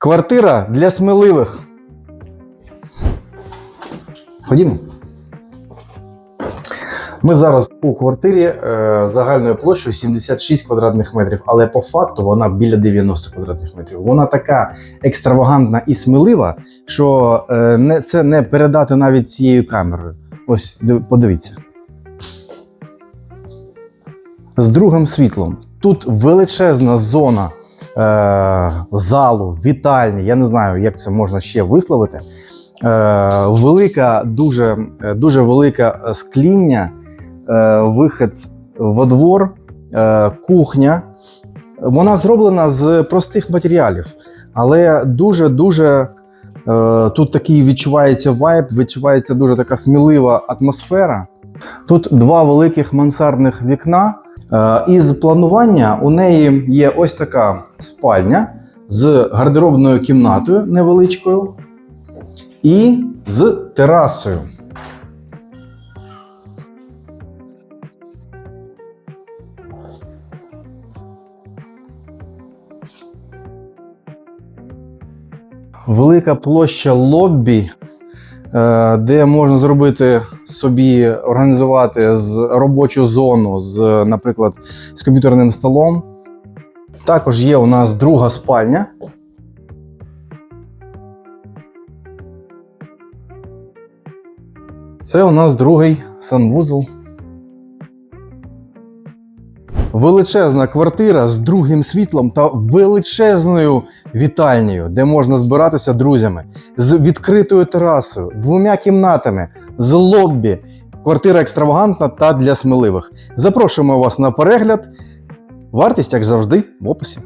Квартира для сміливих. Ходімо. Ми зараз у квартирі е, загальною площею 76 квадратних метрів, але по факту вона біля 90 квадратних метрів. Вона така екстравагантна і смілива, що е, це не передати навіть цією камерою. Ось подивіться. З другим світлом. Тут величезна зона залу, вітальні. Я не знаю, як це можна ще висловити. Е, велика, дуже, е, дуже велика е, скління, е, вихід во двор, е, кухня. Вона зроблена з простих матеріалів, але дуже-дуже е, тут такий відчувається вайб, відчувається дуже така смілива атмосфера. Тут два великих мансардних вікна. Е, Із планування у неї є ось така спальня з гардеробною кімнатою невеличкою і з терасою. Велика площа лоббі, де можна зробити собі, організувати з робочу зону з, наприклад, з комп'ютерним столом. Також є у нас друга спальня. Це у нас другий санвузол. Величезна квартира з другим світлом та величезною вітальнею, де можна збиратися друзями, з відкритою терасою, двома кімнатами, з лоббі. Квартира екстравагантна та для сміливих. Запрошуємо вас на перегляд. Вартість, як завжди, в описі.